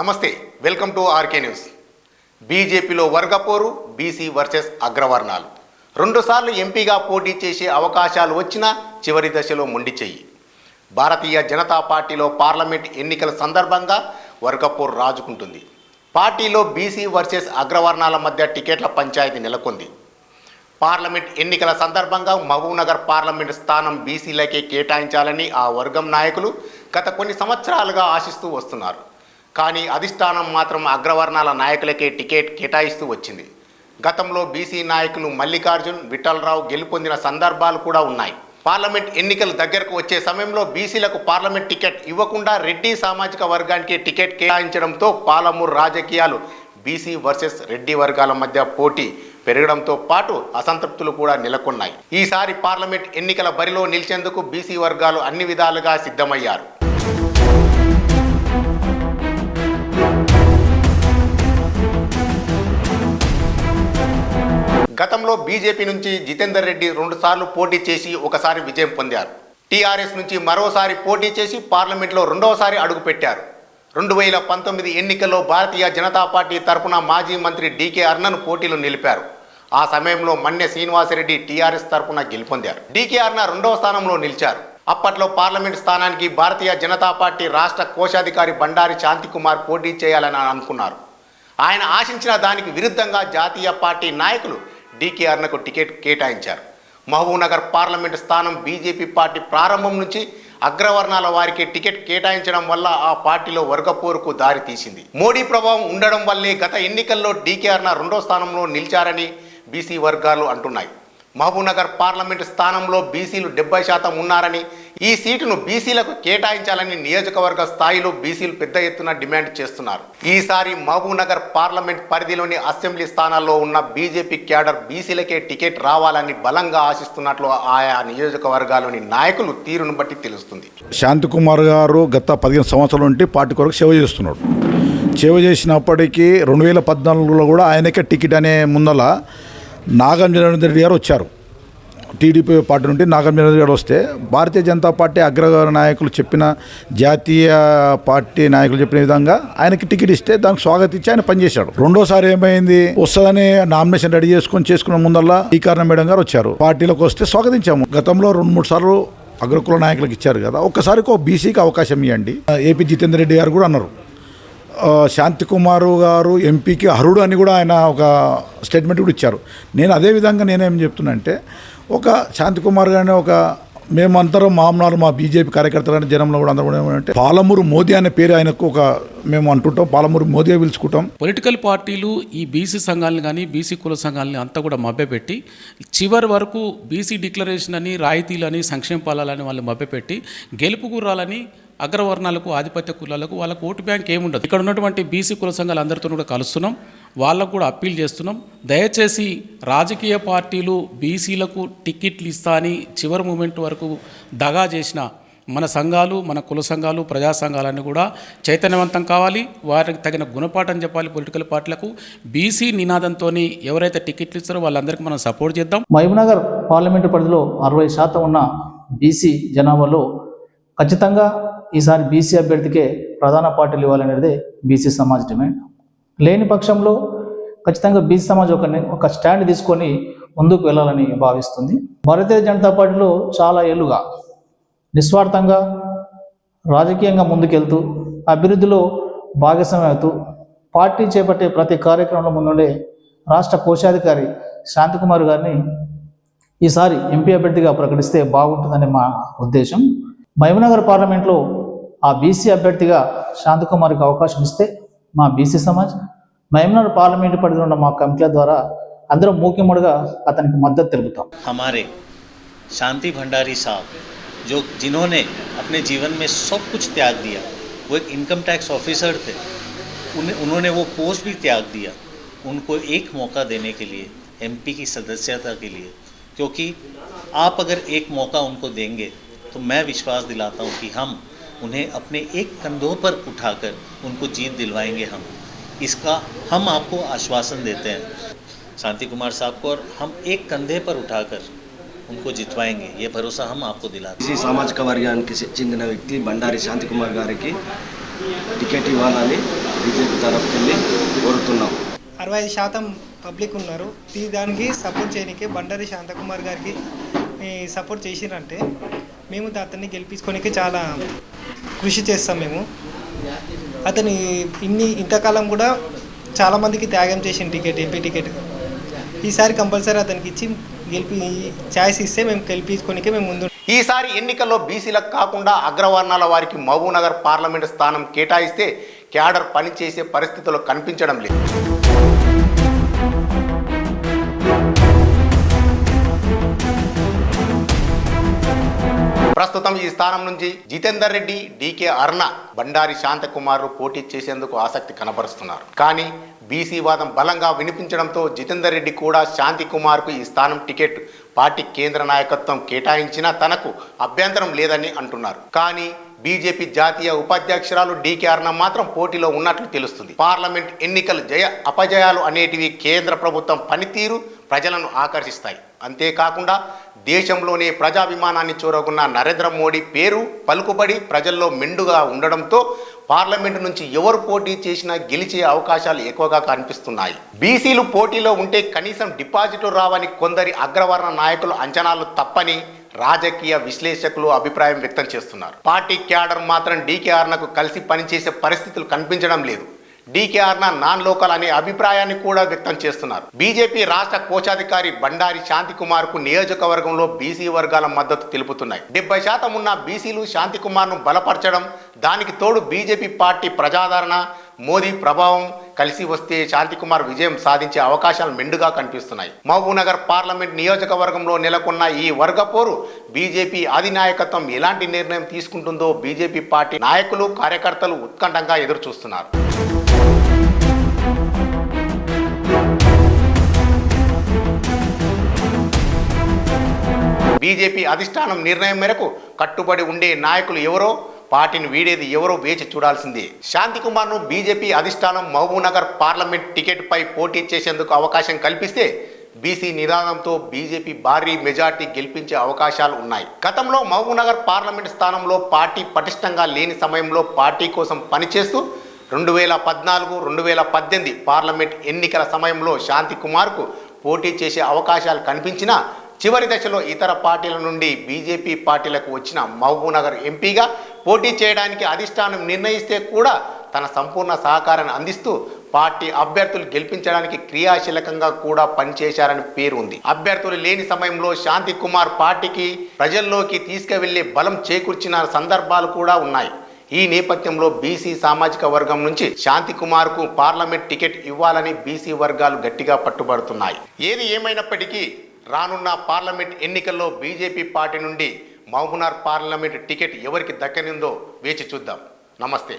నమస్తే welcome to RK news. బీజేపీలో వర్గపోరు BC versus అగ్రవర్ణాలు. రెండుసార్లు ఎంపీగా పోటీ చేసే అవకాశాలు వచ్చినా చివరి దశలో మొండి చెయ్యి. భారతీయ జనతా పార్టీలో పార్లమెంట్ ఎన్నికల సందర్భంగా వర్గపోరు రాజుకుంటుంది. పార్టీలో బీసీ వర్సెస్ అగ్రవర్ణాల మధ్య టికెట్ల పంచాయతీ నెలకొంది. పార్లమెంట్ ఎన్నికల సందర్భంగా మహబూబ్నగర్ పార్లమెంట్ స్థానం బీసీలకే కేటాయించాలని ఆ వర్గం నాయకులు గత కొన్ని సంవత్సరాలుగా ఆశిస్తూ వస్తున్నారు. కానీ అధిష్టానం మాత్రం అగ్రవర్ణాల నాయకులకే టికెట్ కేటాయిస్తూ వచ్చింది. గతంలో బీసీ నాయకులు మల్లికార్జున్ విఠలరావు గెలుపొందిన సందర్భాలు కూడా ఉన్నాయి. పార్లమెంట్ ఎన్నికలు దగ్గరకు వచ్చే సమయంలో బీసీలకు పార్లమెంట్ టికెట్ ఇవ్వకుండా రెడ్డి సామాజిక వర్గానికి టికెట్ కేటాయించడంతో పాలమూరు రాజకీయాలు బీసీ వర్సెస్ రెడ్డి వర్గాల మధ్య పోటీ పెరగడంతో పాటు అసంతృప్తులు కూడా నెలకొన్నాయి. ఈసారి పార్లమెంట్ ఎన్నికల బరిలో నిలిచేందుకు బీసీ వర్గాలు అన్ని విధాలుగా సిద్ధమయ్యారు. గతంలో బీజేపీ నుంచి జితేందర్ రెడ్డి రెండుసార్లు పోటీ చేసి ఒకసారి విజయం పొందారు. టీఆర్ఎస్ నుంచి మరోసారి పోటీ చేసి పార్లమెంట్లో రెండవసారి అడుగుపెట్టారు. రెండు వేల పంతొమ్మిది ఎన్నికల్లో భారతీయ జనతా పార్టీ తరఫున మాజీ మంత్రి డీకే అర్ణను పోటీలో నిలిపారు. ఆ సమయంలో మన్నె శ్రీనివాసరెడ్డి టీఆర్ఎస్ తరపున గెలుపొందారు. డీకే అర్ణ రెండవ స్థానంలో నిలిచారు. అప్పట్లో పార్లమెంట్ స్థానానికి భారతీయ జనతా పార్టీ రాష్ట్ర కోశాధికారి బండారి శాంతికుమార్ పోటీ చేయాలని అనుకున్నారు. ఆయన ఆశించిన దానికి విరుద్ధంగా జాతీయ పార్టీ నాయకులు డీకేఆర్నకు టికెట్ కేటాయించారు. మహబూబ్నగర్ పార్లమెంట్ స్థానం బీజేపీ పార్టీ ప్రారంభం నుంచి అగ్రవర్ణాల వారికి టికెట్ కేటాయించడం వల్ల ఆ పార్టీలో వర్గపోరుకు దారి తీసింది. మోడీ ప్రభావం ఉండడం వల్లే గత ఎన్నికల్లో డీకేఆర్న రెండో స్థానంలో నిలిచారని బీసీ వర్గాలు అంటున్నాయి. మహబూబ్నగర్ పార్లమెంటు స్థానంలో బీసీలు డెబ్బై శాతం ఉన్నారని ఈ సీటును బీసీలకు కేటాయించాలని నియోజకవర్గ స్థాయిలో బీసీలు పెద్ద ఎత్తున డిమాండ్ చేస్తున్నారు. ఈసారి మహబూబ్నగర్ పార్లమెంట్ పరిధిలోని అసెంబ్లీ స్థానాల్లో ఉన్న బీజేపీ క్యాడర్ బీసీలకే టికెట్ రావాలని బలంగా ఆశిస్తున్నట్లు ఆయా నియోజకవర్గాలోని నాయకులు తీరును బట్టి తెలుస్తుంది. శాంతికుమార్ గారు గత పదిహేను సంవత్సరాల నుండి పార్టీ కొరకు సేవ చేస్తున్నాడు. సేవ చేసినప్పటికీ రెండు వేల పద్నాలుగులో కూడా ఆయనకే టికెట్ అనే ముందల నాగార్జున రెడ్డి గారు వచ్చారు. టీడీపీ పార్టీ నుండి నాగం గారు వస్తే భారతీయ జనతా పార్టీ అగ్ర నాయకులు చెప్పిన జాతీయ పార్టీ నాయకులు చెప్పిన విధంగా ఆయనకి టికెట్ ఇస్తే దానికి స్వాగతించి ఆయన పనిచేశాడు. రెండోసారి ఏమైంది? వస్తుందని నామినేషన్ రెడీ చేసుకొని చేసుకున్న ముందల్లా ఈ కారణం మేడం గారు వచ్చారు. పార్టీలోకి వస్తే స్వాగతించాము. గతంలో రెండు మూడు సార్లు అగ్రకుల నాయకులకు ఇచ్చారు కదా. ఒక్కసారికి ఒక బీసీకి అవకాశం ఇవ్వండి. ఏపీ జితేందర్ రెడ్డి గారు కూడా అన్నారు. శాంతి శాంతికుమార్ గారు ఎంపీకి అర్హుడు అని కూడా ఆయన ఒక స్టేట్మెంట్ కూడా ఇచ్చారు. నేను అదే విధంగా నేనేం చెప్తున్నా అంటే ఒక శాంతికుమార్ గారిని ఒక మేమందరం మామూలు మా బీజేపీ కార్యకర్తలని జనంలో కూడా అందరం కూడా ఏమంటే పాలమూరు మోదీ అనే పేరు ఆయనకు ఒక మేము అంటుంటాం పాలమూరు మోదీ పిలుచుకుంటాం. పొలిటికల్ పార్టీలు ఈ బీసీ సంఘాలను కానీ బీసీ కుల సంఘాలని అంతా కూడా మభ్యపెట్టి చివరి వరకు బీసీ డిక్లరేషన్ అని రాయితీలని సంక్షేమ పాలాలని వాళ్ళు మభ్యపెట్టి గెలుపు గుర్రాలని అగ్రవర్ణాలకు ఆధిపత్య కులాలకు వాళ్ళకు ఓటు బ్యాంక్ ఏముండదు. ఇక్కడ ఉన్నటువంటి బీసీ కుల సంఘాలు అందరితో కూడా కలుస్తున్నాం. వాళ్ళకు కూడా అప్పీల్ చేస్తున్నాం. దయచేసి రాజకీయ పార్టీలు బీసీలకు టికెట్లు ఇస్తా అని చివరి మూమెంట్ వరకు దగా చేసిన మన సంఘాలు మన కుల సంఘాలు ప్రజా సంఘాలన్నీ కూడా చైతన్యవంతం కావాలి. వారికి తగిన గుణపాఠం చెప్పాలి పొలిటికల్ పార్టీలకు. బీసీ నినాదంతో ఎవరైతే టికెట్లు ఇస్తారో వాళ్ళందరికీ మనం సపోర్ట్ చేద్దాం. మహబూబ్నగర్ పార్లమెంటు పరిధిలో అరవై శాతం ఉన్న బీసీ జనాభాలో ఖచ్చితంగా ఈసారి బీసీ అభ్యర్థికే ప్రధాన పార్టీలు ఇవ్వాలనేది బీసీ సమాజ్ డిమాండ్. లేని పక్షంలో ఖచ్చితంగా బీసీ సమాజ్ ఒక ఒక స్టాండ్ తీసుకొని ముందుకు వెళ్ళాలని భావిస్తుంది. భారతీయ జనతా పార్టీలో చాలా ఏళ్ళుగా నిస్వార్థంగా రాజకీయంగా ముందుకెళ్తూ అభివృద్ధిలో భాగస్వామ్యం అవుతూ పార్టీ చేపట్టే ప్రతి కార్యక్రమంలో ముందుండే రాష్ట్ర కోశాధికారి శాంతికుమార్ గారిని ఈసారి ఎంపీ అభ్యర్థిగా ప్రకటిస్తే బాగుంటుందని మా ఉద్దేశం. మహిమనగర్ పార్లమెంట్లో ఆ బీసీ అభ్యర్థిగా శాంతికుమార్కి అవకాశం ఇస్తే మా బీసీ సమాజ్ మహబూబ్నగర్ పార్లమెంటు పరిధిలో ఉన్న మా కమిటీల ద్వారా అందరం మూకిముడిగా అతనికి మద్దతు తెలుపుతాం हमारे शांति भंडारी साहब जो जिन्होंने अपने जीवन में सब कुछ त्याग दिया वो एक इनकम टैक्स ऑफिसर थे उन्हें उन्होंने वो पोस्ट भी त्याग दिया उनको एक मौका देने के लिए एमपी की सदस्यता के लिए क्योंकि आप अगर एक मौका उनको देंगे तो मैं विश्वास दिलाता हूँ कि हम उन्हें अपने एक कंधों पर उठाकर उनको जीत दिलवाएंगे हम इसका हम आपको आश्वासन देते हैं शांति कुमार साहब को और हम एक कंधे पर उठाकर उनको जितवाएंगे ये भरोसा हम आपको दिलाते हैं బీసీ సామాజిక వర్గానికి చెందిన వ్యక్తి బండారి శాంతికుమార్ గారికి టికెట్ ఇవ్వాలని బీజేపీ తరఫుకి వెళ్ళి కోరుతున్నాం అరవై ఐదు శాతం పబ్లిక్ ఉన్నారు ఈ దానికి సపోర్ట్ చేయడానికి బండారి శాంతకుమార్ గారికి ఈ సపోర్ట్ చేసిరంటే మేము అతన్ని గెలిపించుకోనికి చాలా కృషి చేస్తాం మేము. అతని ఇన్ని ఇంతకాలం కూడా చాలామందికి త్యాగం చేసిన టికెట్ ఎంపీ టికెట్. ఈసారి కంపల్సరీ అతనికి ఇచ్చి గెలిపి ఛాయిస్ ఇస్తే మేము గెలిపించుకోనికే మేము ముందు ఈసారి ఎన్నికల్లో బీసీలకు కాకుండా అగ్రవర్ణాల వారికి మహబూబ్నగర్ పార్లమెంటు స్థానం కేటాయిస్తే క్యాడర్ పనిచేసే పరిస్థితులు కనిపించడం లేదు. ప్రస్తుతం ఈ స్థానం నుంచి జితేందర్ రెడ్డి డీకే అర్ణ బండారి శాంతకుమార్ పోటీ చేసేందుకు ఆసక్తి కనబరుస్తున్నారు. కానీ బీసీ వాదం బలంగా వినిపించడంతో జితేందర్ రెడ్డి కూడా శాంతి కుమార్కు ఈ స్థానం టికెట్ పార్టీ కేంద్ర నాయకత్వం కేటాయించినా తనకు అభ్యంతరం లేదని అంటున్నారు. కానీ బీజేపీ జాతీయ ఉపాధ్యక్షురాలు డీకే అర్ణ మాత్రం పోటీలో ఉన్నట్లు తెలుస్తుంది. పార్లమెంట్ ఎన్నికలు జయ అపజయాలు అనేటివి కేంద్ర ప్రభుత్వం పనితీరు ప్రజలను ఆకర్షిస్తాయి. అంతేకాకుండా దేశంలోనే ప్రజాభిమానాన్ని చూరగున్న నరేంద్ర మోడీ పేరు పలుకుబడి ప్రజల్లో మెండుగా ఉండడంతో పార్లమెంటు నుంచి ఎవరు పోటీ చేసినా గెలిచే అవకాశాలు ఎక్కువగా కనిపిస్తున్నాయి. బీసీలు పోటీలో ఉంటే కనీసం డిపాజిట్లు రావని కొందరి అగ్రవర్ణ నాయకులు అంచనాలు తప్పని రాజకీయ విశ్లేషకులు అభిప్రాయం వ్యక్తం చేస్తున్నారు. పార్టీ క్యాడర్ మాత్రం డీకేఆర్నకు కలిసి పనిచేసే పరిస్థితులు కనిపించడం లేదు. డీకేఆర్న నాన్ లోకల్ అనే అభిప్రాయాన్ని కూడా వ్యక్తం చేస్తున్నారు. బీజేపీ రాష్ట్ర కోశాధికారి బండారి శాంతి కుమార్కు నియోజకవర్గంలో బీసీ వర్గాల మద్దతు తెలుపుతున్నాయి. డెబ్బై శాతం ఉన్న బీసీలు శాంతి కుమార్ను బలపరచడం దానికి తోడు బీజేపీ పార్టీ ప్రజాదరణ మోదీ ప్రభావం కలిసి వస్తే శాంతికుమార్ విజయం సాధించే అవకాశాలు మెండుగా కనిపిస్తున్నాయి. మహబూబ్నగర్ పార్లమెంట్ నియోజకవర్గంలో నెలకొన్న ఈ వర్గ పోరు బీజేపీ అధినాయకత్వం ఎలాంటి నిర్ణయం తీసుకుంటుందో బీజేపీ పార్టీ నాయకులు కార్యకర్తలు ఉత్కంఠంగా ఎదురు చూస్తున్నారు బీజేపీ అధిష్టానం నిర్ణయం మేరకు కట్టుబడి ఉండే నాయకులు ఎవరో పార్టీని వీడేది ఎవరో వేచి చూడాల్సిందే. శాంతి కుమార్ను బీజేపీ అధిష్టానం మహబూబ్నగర్ పార్లమెంట్ టికెట్పై పోటీ చేసేందుకు అవకాశం కల్పిస్తే బీసీ నినాదంతో బీజేపీ భారీ మెజార్టీ గెలిపించే అవకాశాలు ఉన్నాయి. గతంలో మహబూబ్నగర్ పార్లమెంట్ స్థానంలో పార్టీ పటిష్టంగా లేని సమయంలో పార్టీ కోసం పనిచేస్తూ రెండు వేల పద్నాలుగు రెండు వేల పద్దెనిమిది పార్లమెంట్ ఎన్నికల సమయంలో శాంతి కుమార్కు పోటీ చేసే అవకాశాలు కనిపించినా చివరి దశలో ఇతర పార్టీల నుండి బీజేపీ పార్టీలకు వచ్చిన మహబూబ్నగర్ ఎంపీగా పోటీ చేయడానికి అధిష్టానం నిర్ణయిస్తే కూడా తన సంపూర్ణ సహకారాన్ని అందిస్తూ పార్టీ అభ్యర్థులు గెలిపించడానికి క్రియాశీలకంగా కూడా పనిచేశారని పేరు ఉంది. అభ్యర్థులు లేని సమయంలో శాంతి కుమార్ పార్టీకి ప్రజల్లోకి తీసుకువెళ్ళే బలం చేకూర్చిన సందర్భాలు కూడా ఉన్నాయి. ఈ నేపథ్యంలో బీసీ సామాజిక వర్గం నుంచి శాంతి కుమార్కు పార్లమెంట్ టికెట్ ఇవ్వాలని బీసీ వర్గాలు గట్టిగా పట్టుబడుతున్నాయి. ఏది ఏమైనప్పటికీ రానున్న పార్లమెంట్ ఎన్నికల్లో బీజేపీ పార్టీ నుండి మహబూనార్ పార్లమెంట్ టికెట్ ఎవరికి దక్కనిందో వేచి చూద్దాం. నమస్తే.